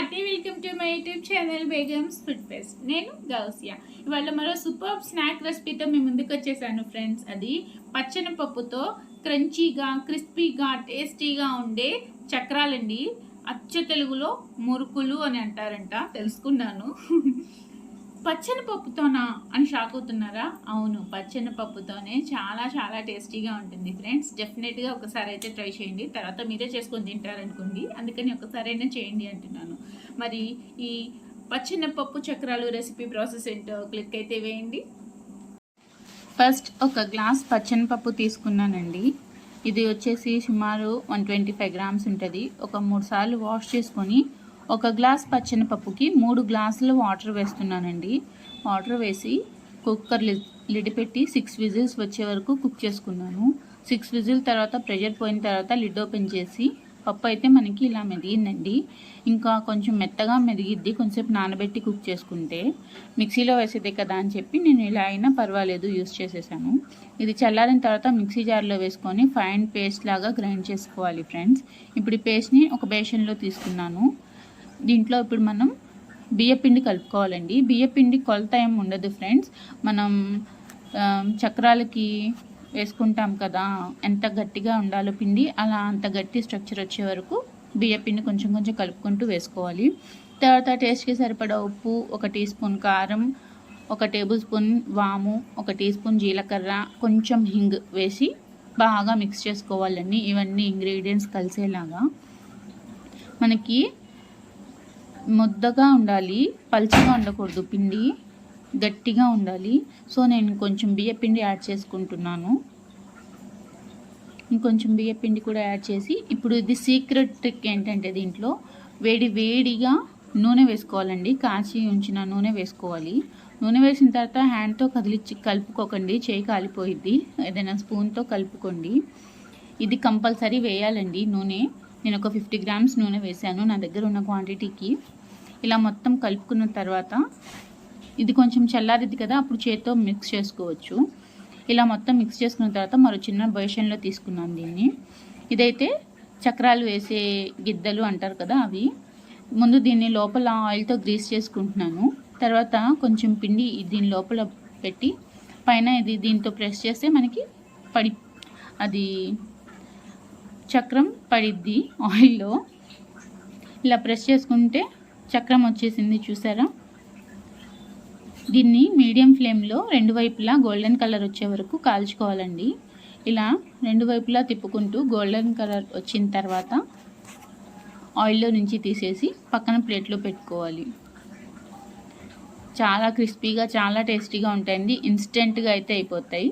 Hearty welcome to my YouTube channel Begums food fest నేను గౌసియా. ఇవాళ మరో సూపర్ స్నాక్ రెసిపీతో మీ ముందుకు వచ్చేసాను ఫ్రెండ్స్. అది పచ్చని పప్పుతో క్రంచీగా క్రిస్పీగా టేస్టీగా ఉండే చక్రాలండి. అచ్చ తెలుగులో మురుకులు అని అంటారంట తెలుసుకున్నాను. పచ్చని పప్పుతోనా అని షాక్ అవుతున్నారా? అవును పచ్చని పప్పుతోనే చాలా చాలా టేస్టీగా ఉంటుంది ఫ్రెండ్స్. డెఫినెట్గా ఒకసారి అయితే ట్రై చేయండి. తర్వాత మీరే చేసుకొని తింటారనుకోండి. అందుకని ఒకసారైనా చేయండి అంటున్నాను. మరి ఈ పచ్చిన పప్పు చక్రాలు రెసిపీ ప్రాసెస్ ఏంటో క్లిక్ అయితే వేయండి. ఫస్ట్ ఒక గ్లాస్ పచ్చని పప్పు తీసుకున్నానండి. ఇది వచ్చేసి సుమారు వన్ ట్వంటీ ఫైవ్ గ్రామ్స్ ఉంటుంది. ఒక మూడు సార్లు వాష్ చేసుకొని ఒక గ్లాస్ పచ్చని పప్పుకి మూడు గ్లాసులు వాటర్ వేస్తున్నానండి. వాటర్ వేసి కుక్కర్ లిడ్ పెట్టి సిక్స్ విజిల్స్ వచ్చే వరకు కుక్ చేసుకున్నాను. సిక్స్ విజిల్ తర్వాత ప్రెషర్ పోయిన తర్వాత లిడ్ ఓపెన్ చేసి పప్పు అయితే మనకి ఇలా మెదిగిందండి. ఇంకా కొంచెం మెత్తగా మెదిగిద్ది. కొంచెంసేపు నానబెట్టి కుక్ చేసుకుంటే మిక్సీలో వేసేదే కదా అని చెప్పి నేను ఇలా అయినా పర్వాలేదు యూస్ చేసేసాను. ఇది చల్లారిన తర్వాత మిక్సీ జార్లో వేసుకొని ఫైన్ పేస్ట్ లాగా గ్రైండ్ చేసుకోవాలి ఫ్రెండ్స్. ఇప్పుడు ఈ పేస్ట్ని ఒక బేషన్లో తీసుకున్నాను. దీంట్లో ఇప్పుడు మనం బియ్యపిండి కలుపుకోవాలండి. బియ్యపిండి కొలత ఏం ఉండదు ఫ్రెండ్స్. మనం చక్రాలకి వేసుకుంటాం కదా ఎంత గట్టిగా ఉండాలో పిండి అలా అంత గట్టి స్ట్రక్చర్ వచ్చే వరకు బియ్యపిండి కొంచెం కొంచెం కలుపుకుంటూ వేసుకోవాలి. తర్వాత టేస్ట్కి సరిపడా ఉప్పు ఒక టీ స్పూన్ కారం ఒక టేబుల్ స్పూన్ వాము ఒక టీ స్పూన్ జీలకర్ర కొంచెం హింగ్ వేసి బాగా మిక్స్ చేసుకోవాలండి. ఇవన్నీ ఇంగ్రీడియంట్స్ కలిసేలాగా. మనకి ముద్దగా ఉండాలి పల్చగా ఉండకూడదు పిండి. గట్టిగా ఉండాలి. సో నేను కొంచెం బియ్యపిండి యాడ్ చేసుకుంటున్నాను. ఇంకొంచెం బియ్యపిండి కూడా యాడ్ చేసి ఇప్పుడు ఇది సీక్రెట్ ట్రిక్ ఏంటంటే దీంట్లో వేడి వేడిగా నూనె వేసుకోవాలండి. కాచి ఉంచిన నూనె వేసుకోవాలి. నూనె వేసిన తర్వాత హ్యాండ్తో కదిలిచ్చి కలుపుకోకండి. చేయి కాలిపోయిద్ది. ఏదైనా స్పూన్తో కలుపుకోండి. ఇది కంపల్సరీ వేయాలండి నూనె. నేను ఒక ఫిఫ్టీ గ్రామ్స్ నూనె వేసాను నా దగ్గర ఉన్న క్వాంటిటీకి. ఇలా మొత్తం కలుపుకున్న తర్వాత ఇది కొంచెం చల్లారిద్ది కదా అప్పుడు చేత్తో మిక్స్ చేసుకోవచ్చు. ఇలా మొత్తం మిక్స్ చేసుకున్న తర్వాత మరో చిన్న బొయషన్లో తీసుకున్నాను దీన్ని. ఇదైతే చక్రాలు వేసే గిద్దలు అంటారు కదా అవి. ముందు దీన్ని లోపల ఆయిల్తో గ్రీస్ చేసుకుంటున్నాను. తర్వాత కొంచెం పిండి దీని లోపల పెట్టి పైన ఇది దీంతో ప్రెస్ చేస్తే మనకి పడి అది చక్రం పడిద్ది ఆయిల్లో ఇలా ప్రెస్ చేసుకుంటే చక్రం వచ్చేసింది చూసారా? దీన్ని మీడియం ఫ్లేమ్లో రెండు వైపులా గోల్డెన్ కలర్ వచ్చే వరకు కాల్చుకోవాలండి. ఇలా రెండు వైపులా తిప్పుకుంటూ గోల్డెన్ కలర్ వచ్చిన తర్వాత ఆయిల్లో నుంచి తీసేసి పక్కన ప్లేట్లో పెట్టుకోవాలి. చాలా క్రిస్పీగా చాలా టేస్టీగా ఉంటాయండి. ఇన్స్టెంట్గా అయితే అయిపోతాయి.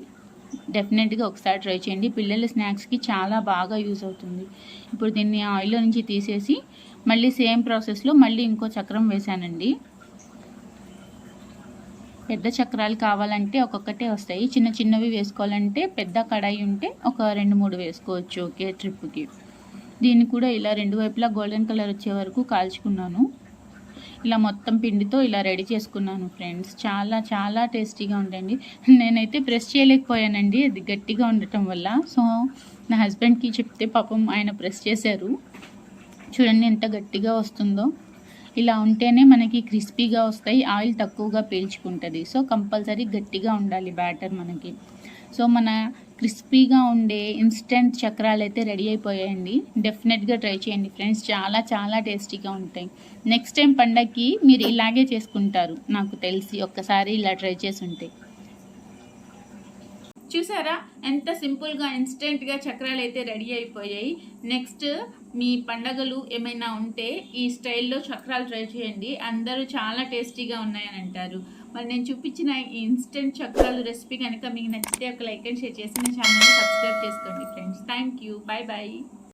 డెఫినెట్గా ఒకసారి ట్రై చేయండి. పిల్లల స్నాక్స్కి చాలా బాగా యూజ్ అవుతుంది. ఇప్పుడు దీన్ని ఆయిల్లో నుంచి తీసేసి మళ్ళీ సేమ్ ప్రాసెస్లో మళ్ళీ ఇంకో చక్రం వేసానండి పెద్ద చక్రాలు కావాలంటే ఒక్కొక్కటే వస్తాయి. చిన్న చిన్నవి వేసుకోవాలంటే పెద్ద కడాయి ఉంటే ఒక రెండు మూడు వేసుకోవచ్చు ఓకే ట్రిప్కి దీన్ని కూడా ఇలా రెండు వైపులా గోల్డెన్ కలర్ వచ్చే వరకు కాల్చుకున్నాను. ఇలా మొత్తం పిండితో ఇలా రెడీ చేసుకున్నాను ఫ్రెండ్స్ చాలా చాలా టేస్టీగా ఉండండి నేనైతే ప్రెస్ చేయలేకపోయానండి. అది గట్టిగా ఉండటం వల్ల. సో నా హస్బెండ్కి చెప్తే పాపం ఆయన ప్రెస్ చేశారు. చూడండి ఎంత గట్టిగా వస్తుందో. ఇలా ఉంటేనే మనకి క్రిస్పీగా వస్తాయి ఆయిల్ తక్కువగా పీల్చుకుంటుంది. సో కంపల్సరీ గట్టిగా ఉండాలి బ్యాటర్ మనకి. సో మన క్రిస్పీగా ఉండే ఇన్స్టెంట్ చక్రాలు అయితే రెడీ అయిపోయాయండి. డెఫినెట్గా ట్రై చేయండి ఫ్రెండ్స్. చాలా చాలా టేస్టీగా ఉంటాయి. నెక్స్ట్ టైం పండగకి మీరు ఇలాగే చేసుకుంటారు. నాకు తెలిసి ఒక్కసారి ఇలా ట్రై చేసి ఉంటే. చూసారా? ఎంత సింపుల్గా ఇన్స్టెంట్గా చక్రాలు అయితే రెడీ అయిపోయాయి. నెక్స్ట్ మీ పండగలు ఏమైనా ఉంటే ఈ స్టైల్లో చక్రాలు ట్రై చేయండి. అందరూ చాలా టేస్టీగా ఉన్నాయని అంటారు. మరి నేను చూపించిన ఈ ఇన్స్టెంట్ చక్రాలు రెసిపీ కనుక మీకు నచ్చితే ఒక లైక్ అండ్ షేర్ చేసి నా ఛానల్ని సబ్స్క్రైబ్ చేసుకోండి friends. Thank you. Bye bye